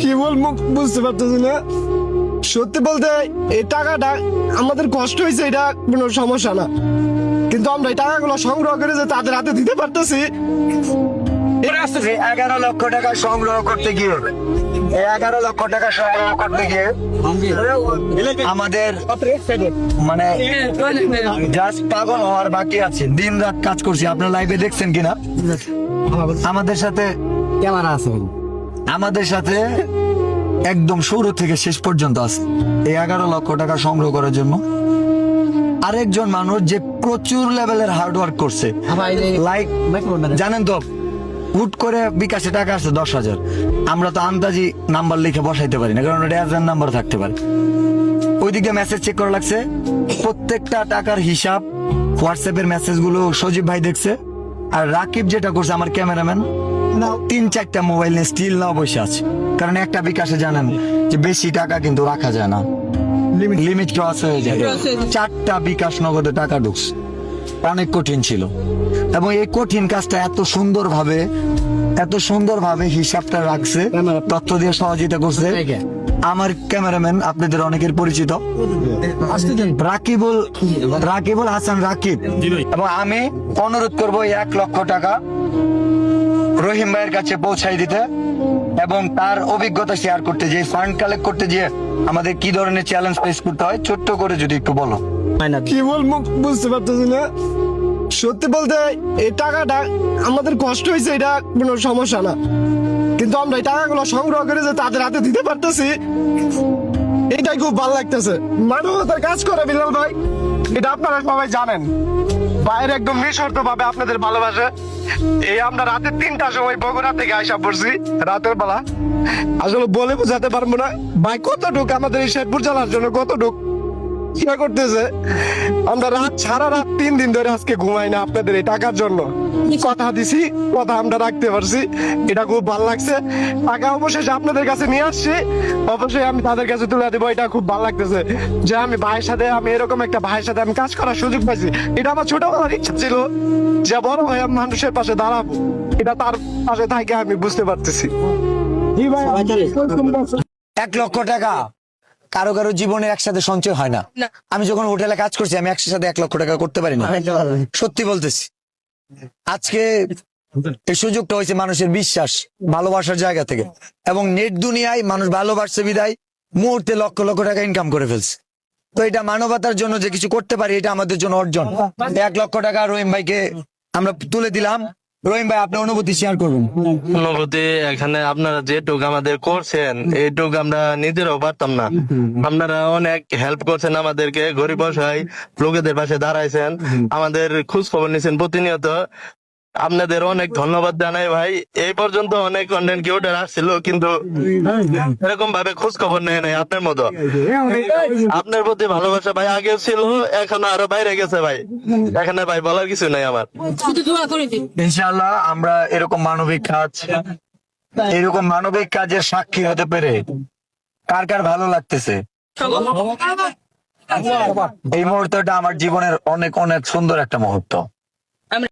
কি বলব বুঝতে পারতেছি না। সত্যি বলতে এই টাকাটা আমাদের কষ্ট হয়েছে এটা কোনো সমস্যা না। কিন্তু আমরা এই টাকাগুলো সংগ্রহ করে যে তাদের হাতে দিতে পারতেছি এগারো লক্ষ টাকা সংগ্রহ করতে গিয়ে এগারো লক্ষ টাকা সংগ্রহ করতে গিয়ে আমাদের মানে জাস্ট পাগল হওয়ার বাকি আছে। দিন রাত কাজ করছি আপনার লাইভে দেখছেন কিনা? আমাদের সাথে ক্যামেরা আছে আমাদের সাথে একদম শুরু থেকে শেষ পর্যন্ত আছে। এই এগারো লক্ষ টাকা সংগ্রহ করার জন্য। আরেকজন মানুষ যে প্রচুর লেভেলের হার্ড ওয়ার্ক করছে। লাইক জানেন তো হুট করে বিকাশে টাকা আসছে দশ হাজার। আমরা তো আন্দাজি নাম্বার লিখে বসাইতে পারি না কারণ রেয়ার নাম্বার থাকতে পারে। ওইদিকে মেসেজ চেক করা লাগছে। প্রত্যেকটা টাকার হিসাব হোয়াটসঅ্যাপের মেসেজগুলো সজীব ভাই দেখছে। আর রাকিব যেটা করছে আমার ক্যামেরাম্যান তিন চারটা মোবাইল নিয়ে স্টিল নাও বসে আছে। কারণ একটা বিকাশে জানেন যে বেশি টাকা কিন্তু রাখা যায় না। লিমিট ক্রস হয়ে যায়। চারটা বিকাশ নগদে টাকা ঢুকছে। অনেক কঠিন ছিল। এবং এই কঠিন কাজটা এত সুন্দর ভাবে এত সুন্দর ভাবে হিসাবটা রাখছে তথ্য দিয়ে সহযোগিতা করছে। আমার ক্যামেরাম্যান আপনাদের অনেকের পরিচিত। রাকিবুল রাকিবুল হাসান রাকিব। এবং আমি অনুরোধ করব এক লক্ষ টাকা রহিম ভাইয়ের কাছে পৌঁছাই দিতে এবং তার অভিজ্ঞতা শেয়ার করতে যে ফান্ড কালেক্ট করতে গিয়ে আমাদের কি ধরনের চ্যালেঞ্জ ফেস করতে হয় ছোট্ট করে যদি একটু বলো। কি বলব বুঝতে পারতেছি না। সত্যি বলতে এই টাকাটা আমাদের কষ্ট হয়েছে এটা কোনো সমস্যা না। কিন্তু আমরা এই টাকাগুলো সংগ্রহ করে যে তাদের হাতে দিতে পারতেছি এটাই খুব ভালো লাগতেছে। মানবতার কাজ করে বিলাল ভাই। এটা আপনারা সবাই জানেন। বাইরে একদম নিঃশর্ত ভাবে আপনাদের ভালোবাসে। এই আমরা রাতের তিনটার সময় বগুড়া থেকে আইসা পড়ছি, রাতের বেলা। আসলে বলে বোঝাতে পারব না ভাই কতটুক আমাদের এই শেরপুর জেলার জন্য কতটুক। ইয়া করতেছে। আমরা রাত সারা রাত তিন দিন ধরে আজকে ঘুমাই না আপনাদের এই টাকার জন্য। কথা দিছি কথা আমরা রাখতে পারছি। এটা খুব ভালো লাগছে। টাকা অবশেষে আপনাদের কাছে নিয়ে আসছি। অবশ্যই আমি তাদের কাছে তুলে দেবো। এটা খুব ভালো লাগতেছে যে আমি ভাইয়ের সাথে আমি এরকম একটা ভাইয়ের সাথে আমি কাজ করার সুযোগ পাইছি। এটা আমার ছোটবেলার ইচ্ছা ছিল যে বড় ভাই আমি মানুষের পাশে দাঁড়াবো। এটা তার পাশে থাকে আমি বুঝতে পারতেছি। এক লক্ষ টাকা। কারও কারও জীবনে একসাথে সঞ্চয় হয় না। আমি যখন হোটেলে কাজ করছি আমি একসাথে এক লক্ষ টাকা করতে পারি না। সত্যি বলতেছি। আজকে এই সুযোগটা হয়েছে মানুষের বিশ্বাস ভালোবাসার জায়গা থেকে। এবং নেট দুনিয়ায় মানুষ ভালোবাসছে বিদায় মুহূর্তে লক্ষ লক্ষ টাকা ইনকাম করে ফেলছে। তো এটা মানবতার জন্য যে কিছু করতে পারি এটা আমাদের জন্য অর্জন। এক লক্ষ টাকা রহিম ভাইকে আমরা তুলে দিলাম। রহিম ভাই, আপনার অনুভূতি শেয়ার করুন। অনুভূতি এখানে আপনারা যেটুক আমাদের করছেন এইটুক আমরা নিজেরাও পারতাম না। আপনারা অনেক হেল্প করছেন আমাদেরকে, গরিব অসহায় লোকেদের পাশে দাঁড়াইছেন। আমাদের খোঁজ খবর নিছেন প্রতিনিয়ত। আপনাদের অনেক ধন্যবাদ জানাই ভাই। এই পর্যন্ত অনেক কন্টেন্ট কিউটার আসছিল কিন্তু এরকম ভাবে খোঁজ খবর নেয় নাই আপনার মতো। আপনার প্রতি ভালোবাসা ভাই আগেও ছিল এখন আরও বাইরে গেছে ভাই। এখানে ভাই বলার কিছু নাই আমার। ইনশাআল্লাহ আমরা এরকম মানবিক কাজ এরকম মানবিক কাজের সাক্ষী হতে পেরে কার কার ভালো লাগতেছে? এই মুহূর্তটা আমার জীবনের অনেক অনেক সুন্দর একটা মুহূর্ত।